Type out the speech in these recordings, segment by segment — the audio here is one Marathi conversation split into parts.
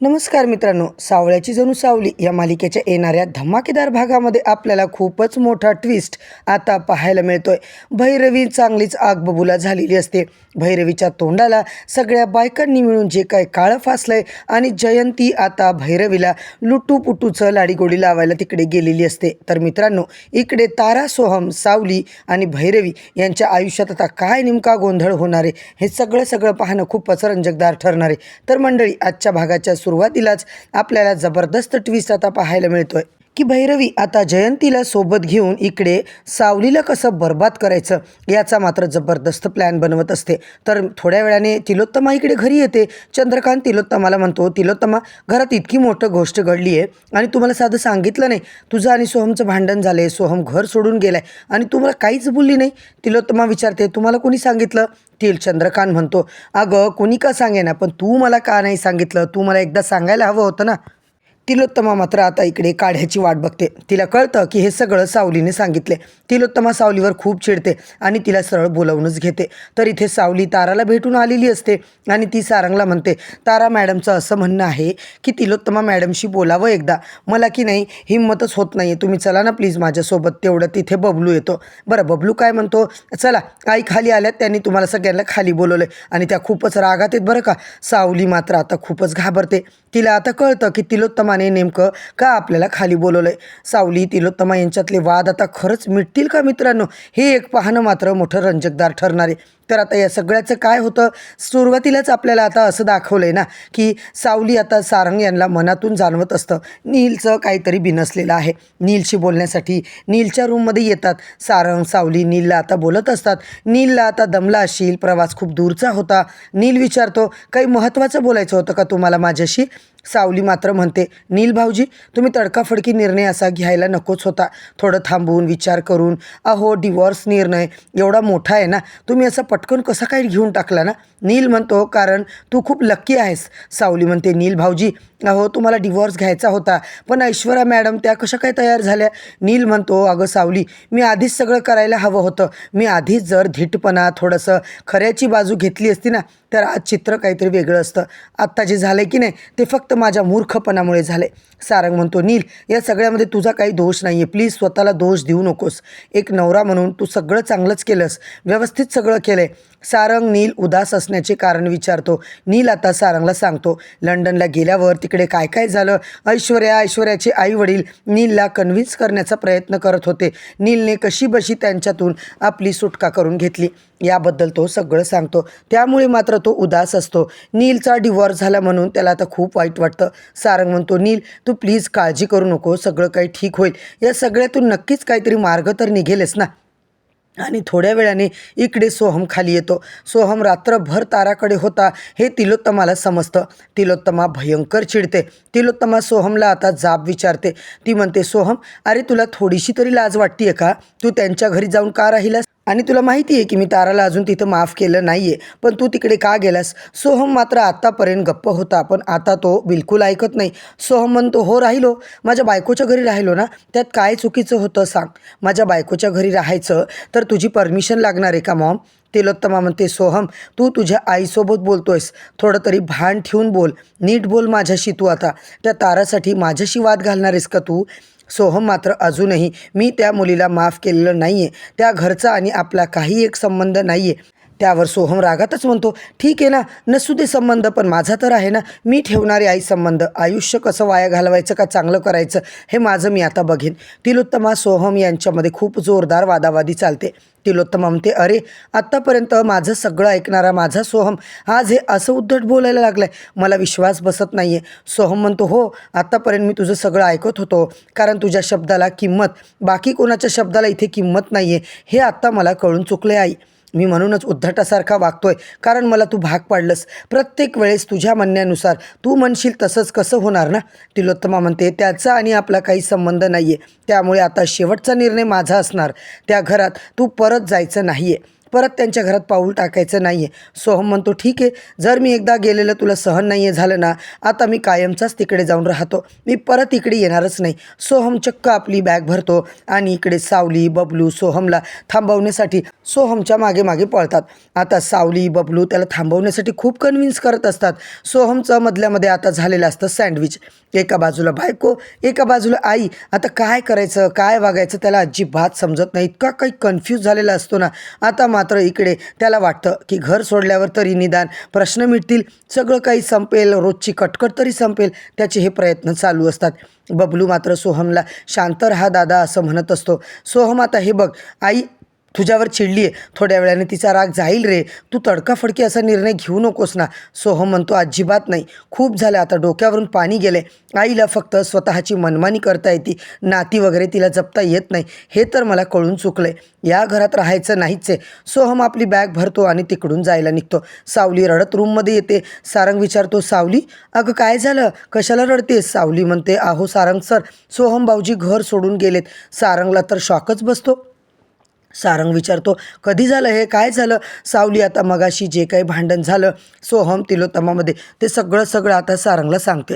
नमस्कार मित्रांनो सावळ्याची जणू सावली या मालिकेच्या येणाऱ्या धमाकेदार भागामध्ये आपल्याला खूपच मोठा ट्विस्ट आता पाहायला मिळतोय. भैरवी चांगलीच आगबबुला झालेली असते. भैरवीच्या तोंडाला सगळ्या बायकांनी मिळून जे काय काळं फासलंय आणि जयंती आता भैरवीला लुटूपुटूचं लाडीगोडी लावायला तिकडे गेलेली असते. तर मित्रांनो इकडे तारा सोहम सावली आणि भैरवी यांच्या आयुष्यात आता काय नेमका गोंधळ होणार आहे हे सगळं सगळं पाहणं खूपच रंजकदार ठरणार आहे. तर मंडळी आजच्या भागाच्या सुरुवातीलाच आपल्याला जबरदस्त ट्विस्ट आता पाहायला मिळतोय. की भैरवी आता जयंतीला सोबत घेऊन इकडे सावलीला कसं बर्बाद करायचं याचा मात्र जबरदस्त प्लॅन बनवत असते. तर थोड्या वेळाने तिलोत्तमा इकडे घरी येते. चंद्रकांत तिलोत्तमाला म्हणतो तिलोत्तमा घरात इतकी मोठं गोष्ट घडली आहे आणि तुम्हाला साधं सांगितलं नाही. तुझं आणि सोहमचं भांडण झालं आहे सोहम घर सोडून गेलाय आणि तुम्हाला काहीच बोलली नाही. तिलोत्तमा विचारते तुम्हाला कोणी सांगितलं? तील चंद्रकांत म्हणतो अगं कोणी का सांगे ना पण तू मला का नाही सांगितलं? तू मला एकदा सांगायला हवं होतं ना. तिलोत्तमा मात्र आता इकडे काढ्याची वाट बघते. तिला कळतं की हे सगळं सावलीने सांगितले. तिलोत्तमा सावलीवर खूप चिडते आणि तिला सरळ बोलावूनच घेते. तर इथे सावली ताराला भेटून आलेली असते आणि ती सारंगला म्हणते तारा मॅडमचं असं म्हणणं आहे की तिलोत्तमा मॅडमशी बोलावं एकदा. मला की नाही हिंमतच होत नाही तुम्ही चला ना प्लीज माझ्यासोबत. तेवढं तिथे बबलू येतो. बरं बबलू काय म्हणतो? चला. आई खाली आल्यात. त्यांनी तुम्हाला सगळ्यांना खाली बोलवलं आणि त्या खूपच रागात आहेत बरं का. सावली मात्र आता खूपच घाबरते. तिला आता कळतं की तिलोत्तमाने नेमकं का आपल्याला खाली बोलवलंय? सावली तिलोत्तमा यांच्यातले वाद आता खरंच मिटतील का मित्रांनो? हे एक पाहणं मात्र मोठं रंजकदार ठरणार आहे. तर आता या सगळ्याचं काय होतं? सुरुवातीलाच आपल्याला आता असं दाखवलं आहे ना की सावली आता सारंग यांना मनातून जाणवत असतं. नीलचं काहीतरी बिनसलेलं आहे. नीलशी बोलण्यासाठी नीलच्या रूममध्ये येतात. सारंग सावली नीलला आता बोलत असतात. नीलला आता दमला असशील प्रवास खूप दूरचा होता. नील विचारतो काही महत्त्वाचं बोलायचं होतं का तुम्हाला माझ्याशी? सावली मात्र म्हणते नील भाऊजी तुम्ही तडकाफडकी निर्णय असा घ्यायला नकोच होता. थोडं थांबून विचार करून अहो डिवॉर्स निर्णय एवढा मोठा आहे ना तुम्ही असं पटकन कसा काय घेऊन टाकला ना? नील म्हणतो कारण तू खूप लक्की आहेस. सावली म्हणते नील भाऊजी अहो तुम्हाला डिवॉर्स घ्यायचा होता. पण ऐश्वर्या मॅडम त्या कशा काय तयार झाल्या? नील म्हणतो अगं सावली मी आधीच सगळं करायला हवं होतं. मी आधीच जर धीटपणा थोडंसं खऱ्याची बाजू घेतली असती ना तर आज चित्र काहीतरी वेगळं असतं. आत्ता जे झालं की नाही ते फक्त माझ्या मूर्खपणामुळे झाले सारंग म्हणतो नील या सगळ्यामध्ये तुझा काही दोष नाही आहे प्लीज स्वतःला दोष देऊ नकोस. एक नवरा म्हणून तू सगळं चांगलंच केलंस. व्यवस्थित सगळं केलं आहे सारंग नील उदास असण्याचे कारण विचारतो. नील आता सारंगला सांगतो लंडनला गेल्यावर तिकडे काय काय झालं? ऐश्वर्या ऐश्वर्याचे आई वडील नीलला कन्व्हिन्स करण्याचा प्रयत्न करत होते. नीलने कशी बशी त्यांच्यातून आपली सुटका करून घेतली? याबद्दल तो सगळं सांगतो. त्यामुळे मात्र तो उदास असतो. नीलचा डिवॉर्स झाला म्हणून त्याला आता खूप वाईट वाटतं. सारंग म्हणतो नील तू प्लीज काळजी करू नको. सगळं काही ठीक होईल. या सगळ्यातून नक्कीच काहीतरी मार्ग तर निघेलच ना. आणि थोड्या वेळाने इकडे सोहम खाली येतो. सोहम रात्रभर ताराकडे होता. हे तिलोत्तमाला समजतं. तिलोत्तमा भयंकर चिडते. तिलोत्तमा सोहमला आता जाब विचारते. ती म्हणते सोहम अरे तुला थोडीशी तरी लाज वाटते का? तू त्यांच्या घरी जाऊन का राहिलास? आणि तुला माहिती आहे की मी ताराला अजून तिथं माफ केलं नाही आहे पण तू तिकडे का गेलास? सोहम मात्र आत्तापर्यंत गप्प होता पण आता तो बिलकुल ऐकत नाही. सोहम म्हणतो हो राहिलो. माझ्या बायकोच्या घरी राहिलो ना? त्यात काय चुकीचं होतं सांग? माझ्या बायकोच्या घरी राहायचं तर तुझी परमिशन लागणार आहे का मॉम? तिलोत्तमा म्हणते सोहम तू तुझ्या आईसोबत बोलतोयस. थोडं तरी भान ठेवून बोल. नीट बोल माझ्याशी तू आता. त्या तारासाठी माझ्याशी वाद घालणार आहेस का तू? सोहम मात्र अजूनही मी त्या मुलीला माफ केलेलं नाही आहे त्या घरचा आणि आपला काही एक संबंध नाही आहे त्यावर सोहम रागातच म्हणतो ठीक आहे ना नसू दे संबंध पण माझा तर आहे ना मी ठेवणारे आई संबंध. आयुष्य कसं वाया घालवायचं का चांगलं करायचं हे माझं मी आता बघेन. तिलोत्तमा सोहम यांच्यामध्ये खूप जोरदार वादावादी चालते. तिलोत्तमा म्हणते अरे आत्तापर्यंत माझं सगळं ऐकणारा माझा सोहम आज हे असं उद्धट बोलायला लागलं आहे मला विश्वास बसत नाही आहे सोहम म्हणतो हो आत्तापर्यंत मी तुझं सगळं ऐकत होतो कारण तुझ्या शब्दाला किंमत बाकी कोणाच्या शब्दाला इथे किंमत नाही आहे हे आत्ता मला कळून चुकले आई. मी म्हणूनच उद्धटासारखा वागतोय. कारण मला तू भाग पाडलंस. प्रत्येक वेळेस तुझ्या म्हणण्यानुसार तू म्हणशील तसंच कसं होणार ना? तिलोत्तमा म्हणते त्याचा आणि आपला काही संबंध नाही आहे त्यामुळे आता शेवटचा निर्णय माझा असणार. त्या घरात तू परत जायचं नाही आहे परत त्यांच्या घरात पाऊल टाकायचं नाही आहे सोहम म्हणतो ठीक आहे जर मी एकदा गेलेलं तुला सहन नाही आहे झालं ना आता मी कायमचाच तिकडे जाऊन राहतो. मी परत इकडे येणारच नाही. सोहम चक्क आपली बॅग भरतो आणि इकडे सावली बबलू सोहमला थांबवण्यासाठी सोहमच्या मागे मागे पळतात. आता सावली बबलू त्याला थांबवण्यासाठी खूप कन्व्हिन्स करत असतात. सोहमचं मधल्यामध्ये आता झालेलं असतं सँडविच एका बाजूला बायको एका बाजूला आई. आता काय करायचं काय वागायचं त्याला अजिबात समजत नाही. इतका काही कन्फ्यूज झालेला असतो ना. आता मात्र इकडे त्याला वाटतं की घर सोडल्यावर तरी निदान प्रश्न मिटतील. सगळं काही संपेल रोजची कटकट तरी संपेल त्याचे हे प्रयत्न चालू असतात. बबलू मात्र सोहमला शांत राहा दादा असं म्हणत असतो. सोहम आता हे बघ आई तुझ्यावर चिडली आहे थोड्या वेळाने तिचा राग जाईल रे. तू तडकाफडकी असा निर्णय घेऊ नकोस ना. सोहम म्हणतो अजिबात नाही. खूप झालं. आता डोक्यावरून पाणी गेले आईला फक्त स्वतःची मनमानी करता येते. नाती वगैरे तिला जपता येत नाही. हे तर मला कळून चुकलंय. या घरात राहायचं नाहीच आहे. सोहम आपली बॅग भरतो आणि तिकडून जायला निघतो. सावली रडत रूममध्ये येते. सारंग विचारतो सावली अगं काय झालं? कशाला रडतेस? सावली म्हणते आहो सारंग सर सोहम भाऊजी घर सोडून गेलेत. सारंगला तर शॉकच बसतो. सारंग विचारतो कधी झालं हे? काय झालं? सावली आता मगाशी जे काही भांडण झालं सोहम तिलोत्तमामध्ये ते सगळं सगळं आता सारंगला सांगते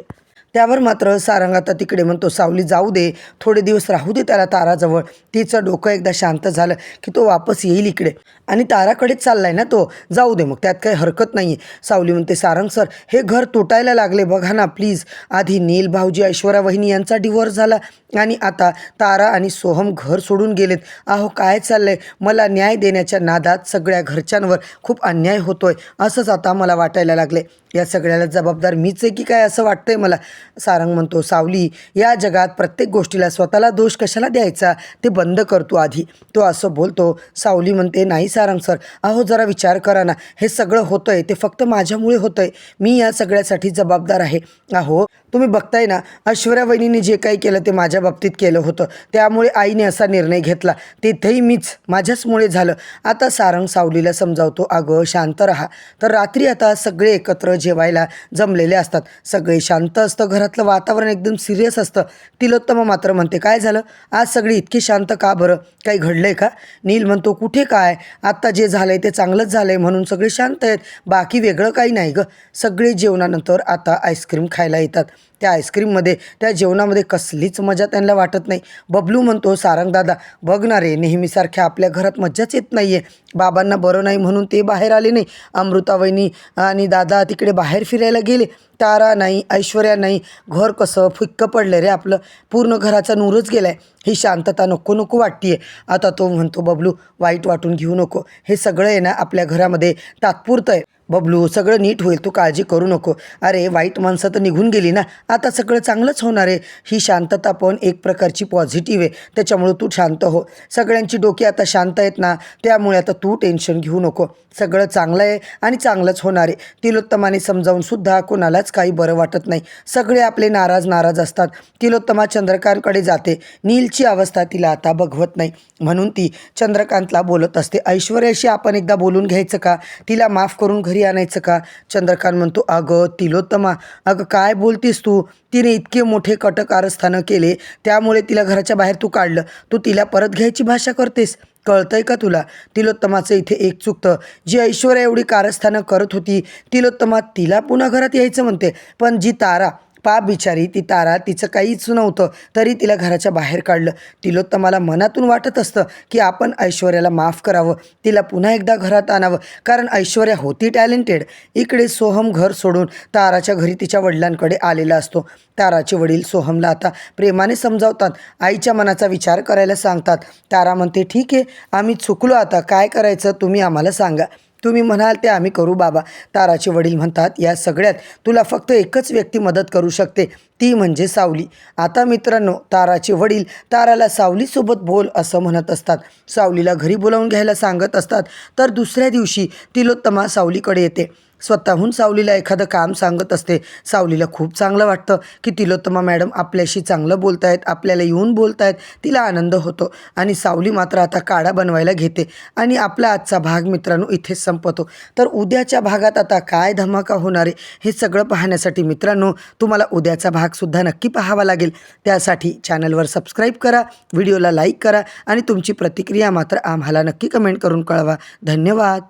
त्यावर मात्र सारंग आता तिकडे म्हणतो सावली जाऊ दे थोडे दिवस राहू दे त्याला ताराजवळ. तिचं डोकं एकदा शांत झालं की तो वापस येईल इकडे. आणि ताराकडेच आहे ना तो. जाऊ दे मग त्यात काही हरकत नाही आहे सावली म्हणते सारंग सर हे घर तुटायला लागले. बघा ना प्लीज आधी नील भाऊजी ऐश्वर्या वहिनी यांचा डिवोर्स झाला आणि आता तारा आणि सोहम घर सोडून गेलेत. अहो काय चाललंय? मला न्याय देण्याच्या नादात सगळ्या घरच्यांवर खूप अन्याय होतोय असंच आता मला वाटायला लागले. या सगळ्याला जबाबदार मीच आहे की काय असं वाटतंय मला? सारंग म्हणतो सावली या जगात प्रत्येक गोष्टीला स्वतःला दोष कशाला द्यायचा? ते बंद करतो आधी. तो असं बोलतो. सावली म्हणते नाही सारंग सर अहो जरा विचार करा ना. हे सगळं होतंय ते फक्त माझ्यामुळे होतंय. मी या सगळ्यासाठी जबाबदार आहे. अहो तुम्ही बघताय ना ऐश्वर्या वहिनीने जे काही केलं ते माझ्या बाबतीत केलं होतं. त्यामुळे आईने असा निर्णय घेतला. तिथेही मीच माझ्याचमुळे झालं. आता सारंग सावलीला समजावतो अगं शांत राहा. तर रात्री आता सगळे एकत्र जेवायला जमलेले असतात. सगळे शांत असतं घरातलं वातावरण एकदम सिरियस असतं. तिलोत्तम मात्र म्हणते काय झालं? आज सगळी इतकी शांत का बरं? काही घडलंय का? नील म्हणतो कुठे काय? आत्ता जे झालंय ते चांगलंच झालंय म्हणून सगळे शांत आहेत. बाकी वेगळं काही नाही गं. सगळे जेवणानंतर आता आईस्क्रीम खायला येतात. त्या आईस्क्रीममध्ये त्या जेवणामध्ये कसलीच मजा त्यांना वाटत नाही. बबलू म्हणतो सारंगदादा बघ ना रे नेहमीसारख्या आपल्या घरात मज्जाच येत नाही आहे बाबांना बरं नाही म्हणून ते बाहेर आले नाही. अमृतावहिनी आणि दादा तिकडे बाहेर फिरायला गेले. तारा नाही ऐश्वर्या नाही. घर कसं फिक्कं पडलं रे आपलं. पूर्ण घराचा नूरच गेला आहे ही शांतता नको नको वाटतीये. आता तो म्हणतो बबलू वाईट वाटून घेऊ नको. हे सगळं आहे ना आपल्या घरामध्ये तात्पुरतं आहे. बबलू सगळं नीट होईल तू काळजी करू नको. अरे वाईट माणसं तर निघून गेली ना. आता सगळं चांगलंच होणार आहे. ही शांतता पण एक प्रकारची पॉझिटिव्ह आहे. त्याच्यामुळं तू शांत हो. सगळ्यांची डोकी आता शांत आहेत ना. त्यामुळे आता तू टेन्शन घेऊ नको. सगळं चांगलं आहे आणि चांगलंच होणार आहे. तिलोत्तमाने समजावूनसुद्धा कोणालाच काही बरं वाटत नाही. सगळे आपले नाराज नाराज असतात. तिलोत्तमा चंद्रकांतकडे जाते. नीलची अवस्था तिला आता बघवत नाही. म्हणून ती चंद्रकांतला बोलत असते ऐश्वर्याशी आपण एकदा बोलून घ्यायचं का? तिला माफ करून घरी आणायचं का? चंद्रकांत म्हणतो अगं तिलोत्तमा अगं काय बोलतीस तू? तिने इतके मोठे कटक कारस्थानं केले त्यामुळे तिला घराच्या बाहेर तू काढलं. तू तिला परत घ्यायची भाषा करतेस? कळतंय का तुला तिलोत्तमाचं इथे एक चुकतं. जी ऐश्वर्या एवढी कारस्थानं करत होती तिलोत्तमा तिला पुन्हा घरात यायचं म्हणते. पण जी तारा पाप बिचारी ती तारा तिचं काहीच नव्हतं तरी तिला घराच्या बाहेर काढलं. तिलोत्तमाला मनातून वाटत असतं की आपण ऐश्वर्याला माफ करावं तिला पुन्हा एकदा घरात आणावं कारण ऐश्वर्या होती टॅलेंटेड. इकडे सोहम घर सोडून ताराच्या घरी तिच्या वडिलांकडे आलेला असतो. ताराचे वडील सोहमला आता प्रेमाने समजावतात आईच्या मनाचा विचार करायला सांगतात. तारा म्हणते ठीक आहे आम्ही चुकलो आता काय करायचं तुम्ही आम्हाला सांगा. तुम्ही म्हणाल ते आम्ही करू बाबा. ताराचे वडील म्हणतात या सगळ्यात तुला फक्त एकच व्यक्ती मदत करू शकते ती म्हणजे सावली. आता मित्रांनो ताराचे वडील ताराला सावलीसोबत बोल असं म्हणत असतात. सावलीला घरी बोलावून घ्यायला सांगत असतात. तर दुसऱ्या दिवशी तिलोत्तमा सावलीकडे येते. स्वतःहून सावलीला एखादं काम सांगत असते. सावलीला खूप चांगलं वाटतं. की तिलोत्तमा मॅडम आपल्याशी चांगलं बोलतायत आपल्याला येऊन बोलतायत तिला आनंद होतो. आणि सावली मात्र आता काढा बनवायला घेते. आणि आपला आजचा भाग मित्रांनो इथेच संपतो. तर उद्याच्या भागात आता काय धमाका होणार आहे हे सगळं पाहण्यासाठी मित्रांनो तुम्हाला उद्याचा भागसुद्धा नक्की पाहावा लागेल. त्यासाठी चॅनलवर सबस्क्राईब करा व्हिडिओला लाईक करा आणि तुमची प्रतिक्रिया मात्र आम्हाला नक्की कमेंट करून कळवा. धन्यवाद.